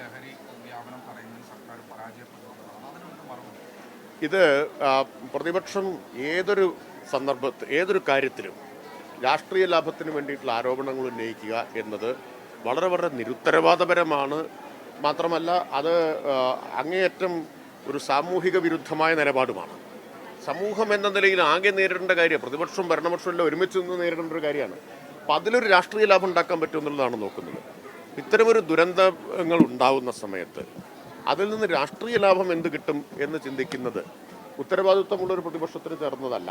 ലഹരി വ്യാപനം പറയുന്നത് സർക്കാർ പരാജയപ്പെടുന്നതാണ് അതിനൊന്നും ഇത് പ്രതിപക്ഷം ഏതൊരു സന്ദർഭത്തിൽ ഏതൊരു കാര്യത്തിലും രാഷ്ട്രീയ ലാഭത്തിന് വേണ്ടിയിട്ടുള്ള ആരോപണങ്ങൾ ഉന്നയിക്കുക എന്നത് വളരെ വളരെ നിരുത്തരവാദപരമാണ്. മാത്രമല്ല അത് അങ്ങേയറ്റം ഒരു സാമൂഹിക വിരുദ്ധമായ നിലപാടുമാണ്. സമൂഹം എന്ന നിലയിൽ ആകെ നേരിടേണ്ട കാര്യം പ്രതിപക്ഷവും ഭരണപക്ഷവും എല്ലാം ഒരുമിച്ച് നിന്ന് നേരിടേണ്ട ഒരു കാര്യമാണ്. അപ്പം അതിലൊരു രാഷ്ട്രീയ ലാഭം ഉണ്ടാക്കാൻ പറ്റുമെന്നുള്ളതാണ് നോക്കുന്നത്. ഇത്തരമൊരു ദുരന്തങ്ങൾ ഉണ്ടാവുന്ന സമയത്ത് അതിൽ നിന്ന് രാഷ്ട്രീയ ലാഭം എന്ത് കിട്ടും എന്ന് ചിന്തിക്കുന്നത് ഉത്തരവാദിത്വമുള്ള ഒരു പ്രതിപക്ഷത്തിന് ചേർന്നതല്ല.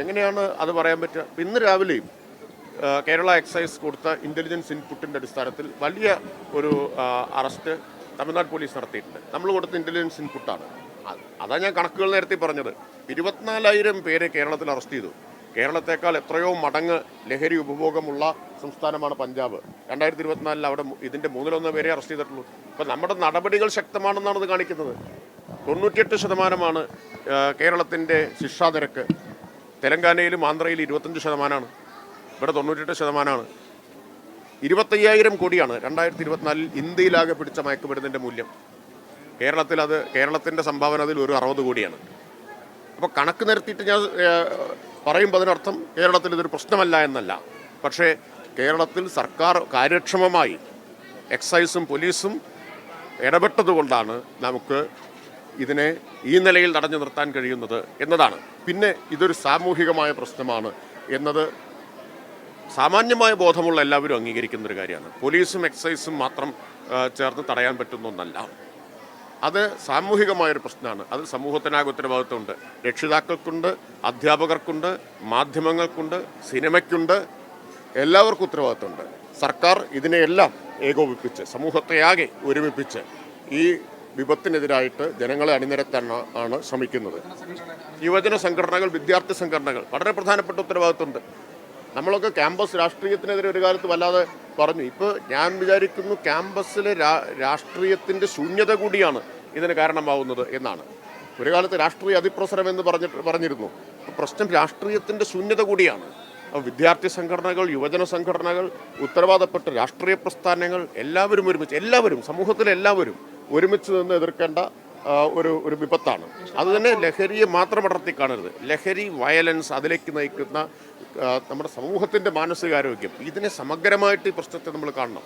എങ്ങനെയാണ് അത് പറയാൻ പറ്റുക? ഇന്ന് രാവിലെയും കേരള എക്സൈസ് കൊടുത്ത ഇന്റലിജൻസ് ഇൻപുട്ടിന്റെ അടിസ്ഥാനത്തിൽ വലിയ ഒരു അറസ്റ്റ് തമിഴ്നാട് പോലീസ് നടത്തിയിട്ടുണ്ട്. നമ്മൾ കൊടുത്ത ഇന്റലിജൻസ് ഇൻപുട്ടാണ് അതാണ് അതാ ഞാൻ കണക്കുകൾ നേരത്തെ പറഞ്ഞത്. ഇരുപത്തിനാലായിരം പേരെ കേരളത്തിൽ അറസ്റ്റ് ചെയ്തു. കേരളത്തെക്കാൾ എത്രയോ മടങ്ങ് ലഹരി ഉപഭോഗമുള്ള സംസ്ഥാനമാണ് പഞ്ചാബ്. രണ്ടായിരത്തി ഇരുപത്തിനാലിൽ അവിടെ ഇതിന്റെ മൂന്നിലൊന്ന് പേരെ അറസ്റ്റ് ചെയ്തിട്ടുള്ളൂ. അപ്പോൾ നമ്മുടെ നടപടികൾ ശക്തമാണെന്നാണ് ഇത് കാണിക്കുന്നത്. തൊണ്ണൂറ്റിയെട്ട് ശതമാനമാണ് കേരളത്തിന്റെ ശിക്ഷാനിരക്ക് തെലങ്കാനയിലും ആന്ധ്രയിലും ഇരുപത്തഞ്ച് ശതമാനമാണ്. ഇവിടെ തൊണ്ണൂറ്റെട്ട് ശതമാനമാണ്. ഇരുപത്തയ്യായിരം കോടിയാണ് രണ്ടായിരത്തി ഇരുപത്തിനാലിൽ ഇന്ത്യയിലാകെ പിടിച്ച മയക്കുമരുന്നിന്റെ മൂല്യം. കേരളത്തിൽ അത് കേരളത്തിന്റെ സംഭാവന അതിൽ ഒരു അറുപത് കോടിയാണ്. അപ്പോൾ കണക്ക് നിരത്തിയിട്ട് ഞാൻ പറയുമ്പോൾ അതിനർത്ഥം കേരളത്തിൽ ഇതൊരു പ്രശ്നമല്ല എന്നല്ല. പക്ഷേ കേരളത്തിൽ സർക്കാർ കാര്യക്ഷമമായി എക്സൈസും പോലീസും ഇടപെട്ടതുകൊണ്ടാണ് നമുക്ക് ഇതിനെ ഈ നിലയിൽ തടഞ്ഞു നിർത്താൻ കഴിയുന്നത് എന്നതാണ്. പിന്നെ ഇതൊരു സാമൂഹികമായ പ്രശ്നമാണ് എന്നത് സാമാന്യമായ ബോധമുള്ള എല്ലാവരും അംഗീകരിക്കുന്ന ഒരു കാര്യമാണ്. പോലീസും എക്സൈസും മാത്രം ചേർന്ന് തടയാൻ പറ്റുന്ന ഒന്നല്ല. അത് സാമൂഹികമായൊരു പ്രശ്നമാണ്. അത് സമൂഹത്തിനാകെ ഉത്തരവാദിത്വമുണ്ട്. രക്ഷിതാക്കൾക്കുണ്ട് അധ്യാപകർക്കുണ്ട് മാധ്യമങ്ങൾക്കുണ്ട് സിനിമയ്ക്കുണ്ട് എല്ലാവർക്കും ഉത്തരവാദിത്വമുണ്ട്. സർക്കാർ ഇതിനെയെല്ലാം ഏകോപിപ്പിച്ച് സമൂഹത്തെയാകെ ഒരുമിപ്പിച്ച് ഈ വിപത്തിനെതിരായിട്ട് ജനങ്ങളെ അണിനിരത്താൻ ആണ് ശ്രമിക്കുന്നത്. യുവജന സംഘടനകൾ വിദ്യാർത്ഥി സംഘടനകൾ വളരെ പ്രധാനപ്പെട്ട ഉത്തരവാദിത്വമുണ്ട്. നമ്മളൊക്കെ ക്യാമ്പസ് രാഷ്ട്രീയത്തിനെതിരെ ഒരു കാലത്ത് വല്ലാതെ പറഞ്ഞു. ഇപ്പോൾ ഞാൻ വിചാരിക്കുന്നു ക്യാമ്പസിലെ രാഷ്ട്രീയത്തിന്റെ ശൂന്യത കൂടിയാണ് ഇതിന് കാരണമാവുന്നത് എന്നാണ്. ഒരു കാലത്ത് രാഷ്ട്രീയ അതിപ്രസരം എന്ന് പറഞ്ഞിട്ട് പറഞ്ഞിരുന്നു. പ്രശ്നം രാഷ്ട്രീയത്തിന്റെ ശൂന്യത കൂടിയാണ്. വിദ്യാർത്ഥി സംഘടനകൾ യുവജന സംഘടനകൾ ഉത്തരവാദപ്പെട്ട രാഷ്ട്രീയ പ്രസ്ഥാനങ്ങൾ എല്ലാവരും ഒരുമിച്ച് എല്ലാവരും സമൂഹത്തിലെ എല്ലാവരും ഒരുമിച്ച് നിന്ന് എതിർക്കേണ്ട ഒരു ഒരു വിപത്താണ്. അതുതന്നെ ലഹരിയെ മാത്രം അടർത്തി കാണരുത്. ലഹരി വയലൻസ് അതിലേക്ക് നയിക്കുന്ന നമ്മുടെ സമൂഹത്തിന്റെ മാനസികാരോഗ്യം. ഇതിനെ സമഗ്രമായിട്ട് ഈ പ്രശ്നത്തെ നമ്മൾ കാണണം.